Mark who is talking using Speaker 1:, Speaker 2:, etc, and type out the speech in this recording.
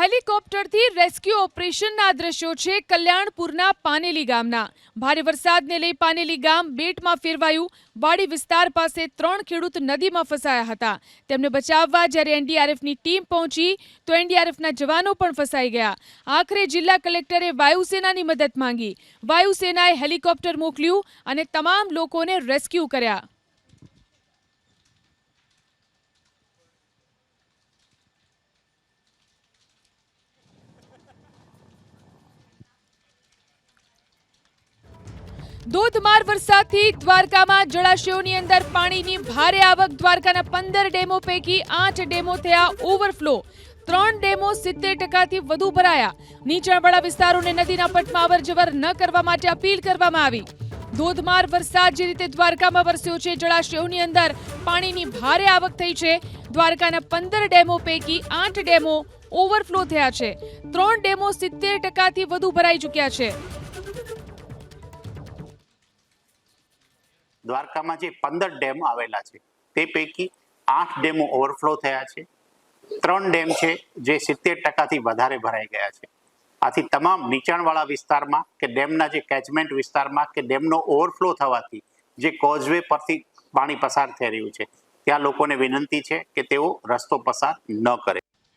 Speaker 1: હેલિકોપ્ટરથી rescue ઓપરેશનના દ્રશ્યો છે કલ્યાણપુરના પાનેલી ગામના. ભારે વરસાદને લઈ પાનેલી ગામ બેટમાં ફેરવાયું. વાડી વિસ્તાર પાસે ત્રણ ખેડૂત નદીમાં ફસાયા હતા. તેમને બચાવવા જ્યારે એનડીઆરએફની ટીમ પહોંચી, તો એનડીઆરએફના જવાનો પણ ફસાઈ ગયા. આખરે જિલ્લા કલેક્ટરે વાયુસેનાની મદદ માંગી. વાયુસેનાએ હેલિકોપ્ટર મોકલ્યું અને તમામ લોકોને રેસ્ક્યુ કર્યા. ધોધમાર વરસાદથી દ્વારકામાં જળાશયોની અંદર પાણીની ભારે આવક. દ્વારકાના પંદર ડેમો પૈકી આઠ ડેમો થયા ઓવરફ્લો. ત્રણ ડેમો સિત્તેર ટકાથી વધુ ભરાયા. નીચાણવાળા વિસ્તારોને નદીના પટમાં અવરજવર ન કરવા માટે અપીલ કરવામાં આવી. ધોધમાર વરસાદ જે રીતે દ્વારકામાં વરસ્યો છે, જળાશયોની અંદર પાણીની ભારે આવક થઈ છે. દ્વારકાના પંદર ડેમો પૈકી આઠ ડેમો ઓવરફ્લો થયા છે. ત્રણ ડેમો સિત્તેર ટકાથી વધુ ભરાઈ ચૂક્યા છે.
Speaker 2: દ્વારકામાં જે પંદર ડેમ આવેલા છે, તે પૈકી આઠ ડેમો ઓવરફ્લો થયા છે. ત્રણ ડેમ છે જે સિત્તેર ટકાથી વધારે ભરાઈ ગયા છે. આથી તમામ નીચાણવાળા વિસ્તારમાં કે ડેમના જે કેચમેન્ટ વિસ્તારમાં કે ડેમનો ઓવરફ્લો થવાથી જે કોઝવે પરથી પાણી પસાર થઈ રહ્યું છે, ત્યાં લોકોને વિનંતી છે કે તેઓ રસ્તો પસાર ન કરે.